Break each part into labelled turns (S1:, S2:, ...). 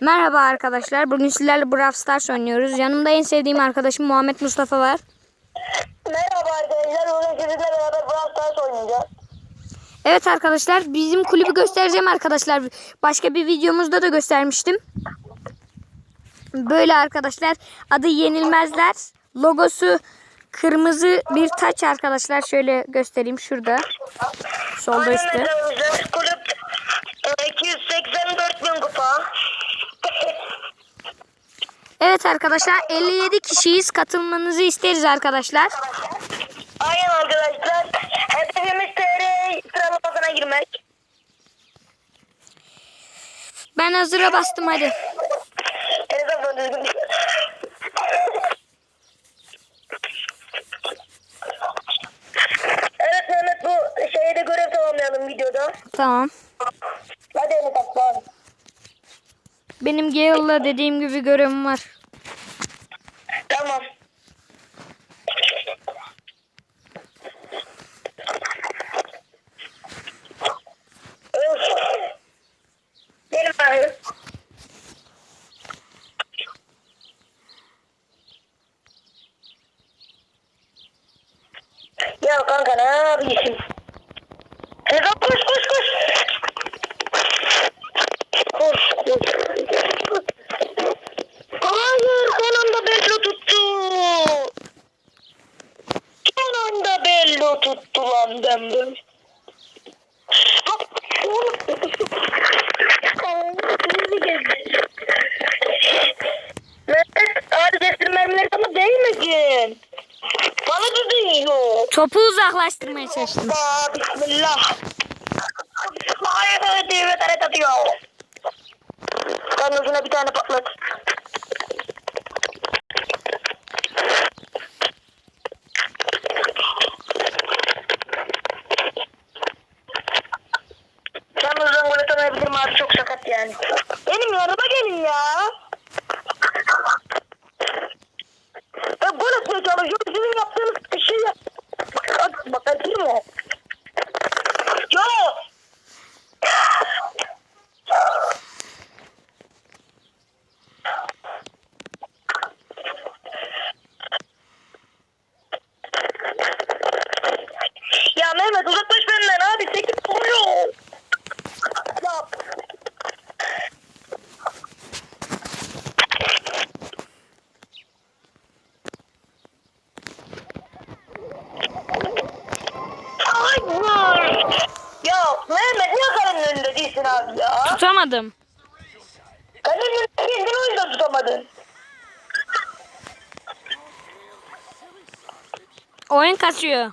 S1: Merhaba arkadaşlar. Bugün sizlerle Brawl Stars oynuyoruz. Yanımda en sevdiğim arkadaşım Muhammed Mustafa var.
S2: Merhaba arkadaşlar. Bugün sizinle beraber Brawl Stars oynayacağız.
S1: Evet arkadaşlar bizim kulübü göstereceğim arkadaşlar. Başka bir videomuzda da göstermiştim. Böyle arkadaşlar. Adı Yenilmezler. Logosu kırmızı bir taç arkadaşlar. Şöyle göstereyim şurada. Solda üstte.
S2: Kulüp e, 284 bin kupa.
S1: Evet arkadaşlar 57 kişiyiz. Katılmanızı isteriz arkadaşlar.
S2: Aynen arkadaşlar. Hedefimiz TR sıralamasına girmek.
S1: Ben hazıra bastım hadi.
S2: Evet Mehmet bu şeyde görev tamamlayalım videoda.
S1: Tamam.
S2: Hadi Enes Aslan.
S1: Benim Gale'la dediğim gibi görevim var.
S2: Tamam. Ya kanka ne yapıyorsun? Bello tuttu lan ben. Mehmet abi kestir mermileri sana değmedin. Bana da değiyor.
S1: Topu uzaklaştırmaya çalıştım.
S2: Bismillah. Hayır diye taret atıyor. Karnısına bir tane patlat. Yalnız ben gol atamayabilirim abi çok sakat yani. Benim yanıma gelin ya. Ben gol atmaya çalışıyorum. Sizin yaptığınız bir şey yap. Bak, bak atayım mı? Yo. Ya Mehmet uzaklaş benden abi. Sekiz oluyor. Ya. Hayır. Ya Mehmet niye kalenin önünde değilsin abi ya?
S1: Tutamadım.
S2: Kalenin önünde kendini o yüzden tutamadın.
S1: Oyun kaçıyor.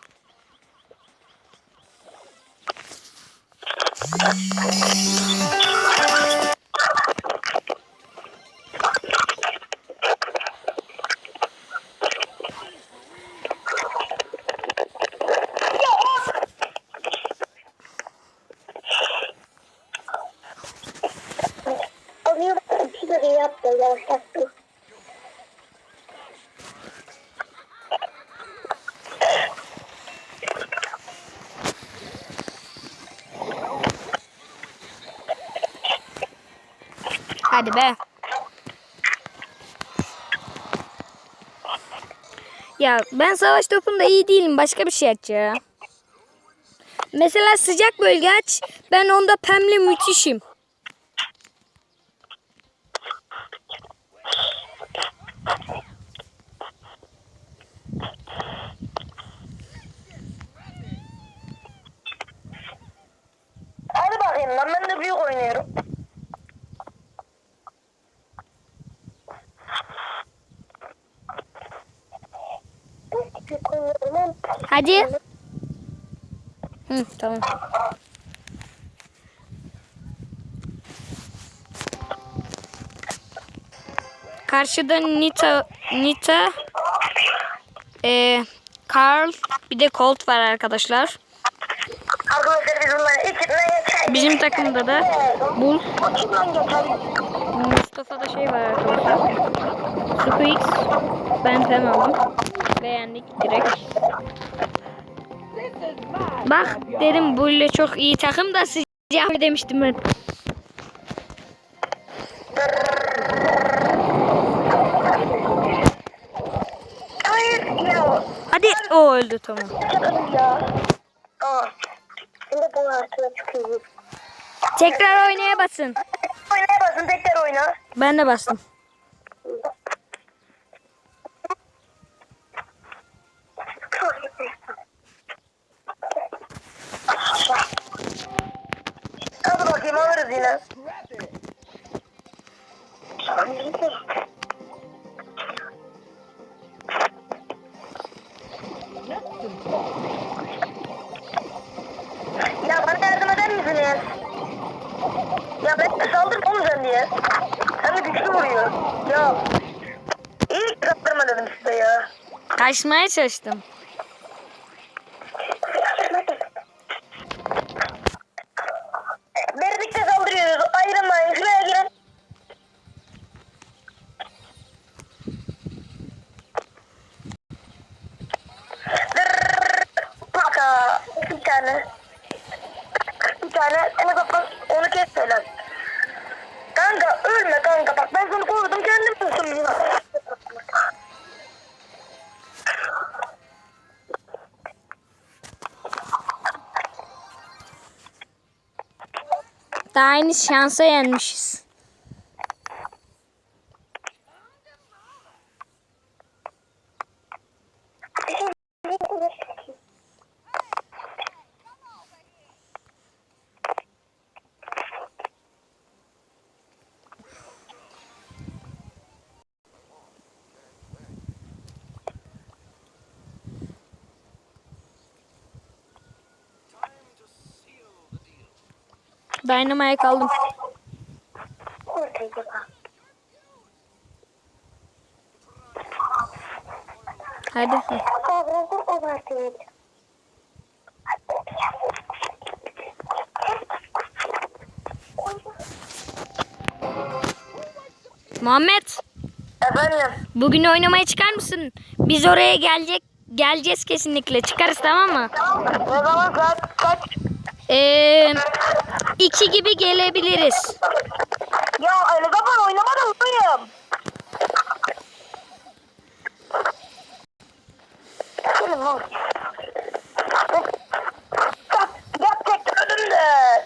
S2: De yaptı yavaşlattı.
S1: Hadi be. Ya ben savaş topunda iyi değilim. Başka bir şey aç ya. Mesela sıcak bölge aç. Ben onda pemle müthişim.
S2: Bakayım lan ben de büyük oynuyorum.
S1: Hadi. Hı, tamam. Karşıda Nita, Nita, e, Carl, bir de Colt var arkadaşlar.
S2: Arkadaşlar biz bunları içinden geçer.
S1: Bizim takımda da
S2: Bul.
S1: Mustafa'da şey var arkadaşlar. Squeaks. Ben Fem. Beğendik direkt. Bak dedim bu ile çok iyi takım da siz demiştim ben.
S2: Hadi
S1: o öldü tamam.
S2: Şimdi bu artığa çıkıyor.
S1: Tekrar oynaya basın.
S2: Oynaya basın tekrar oyna.
S1: Ben de bastım.
S2: Hadi bakayım alırız yine. Oğlum sen. Hem de güçlü vuruyor. Ya. İyi ki kaptırma dedim size ya.
S1: Kaçmaya çalıştım. Daha aynı şansa yenmişiz. Dynamite aldım.
S2: Ortaya bak.
S1: Hadi. Muhammed,
S2: Efendim.
S1: bugün oynamaya çıkar mısın? Biz oraya gelecek geleceğiz kesinlikle. Çıkarız tamam mı?
S2: Ne zaman saat kaç?
S1: Ee, iki gibi gelebiliriz.
S2: Ya ne zaman oynamadım buyum. Gelin lan. Bak, bak tek önümde.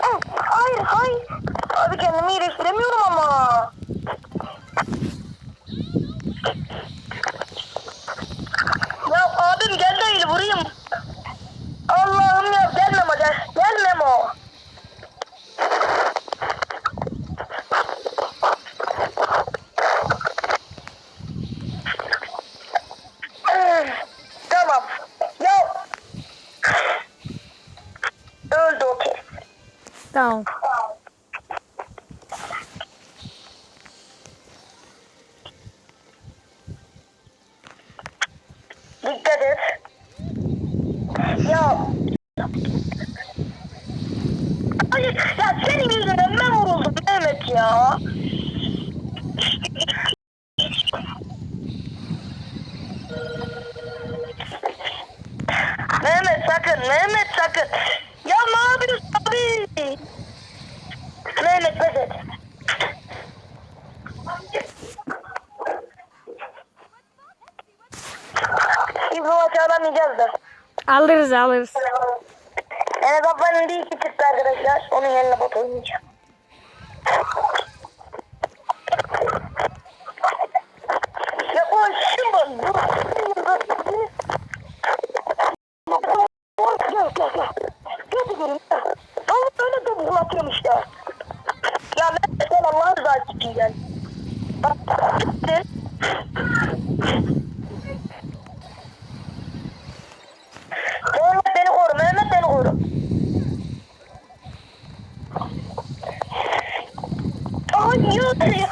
S2: Ah, Hayır, hayır. Abi kendimi iyileştiremiyorum ama. Ya abim gel de el vurayım. Allah'ım ya gel Memo gel. Gel Memo. Hmm, Tamam. Ya. Öldü o kez.
S1: Tamam.
S2: Dikkat et. Ya. Hayır ya senin yüzünden ben vuruldum Mehmet ya. Mehmet sakın, Mehmet. Ya ne yapıyorsun abi? Mehmet pes et. İbrahim çağıramayacağız da.
S1: Alırız alırız.
S2: Yani babanın bir iki çıktı arkadaşlar. Onun yerine bot oynayacağım. Ya o şimdi bu. Gel gel gel. Oğlum öyle de bulaşıyorum işte. Ya ben sen Allah'ın rızası için gel. Bak gittin. Mehmet beni koru. Mehmet beni koru. Hayır ya.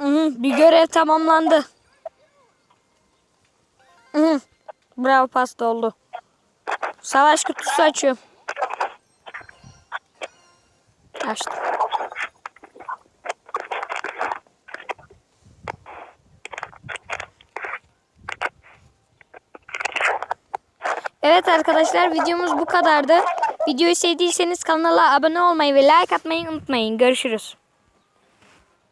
S1: Hı hı, bir görev tamamlandı. Bravo pasta oldu. Savaş kutusu açıyorum. Açtım. Evet arkadaşlar videomuz bu kadardı. Videoyu sevdiyseniz kanala abone olmayı ve like atmayı unutmayın. Görüşürüz.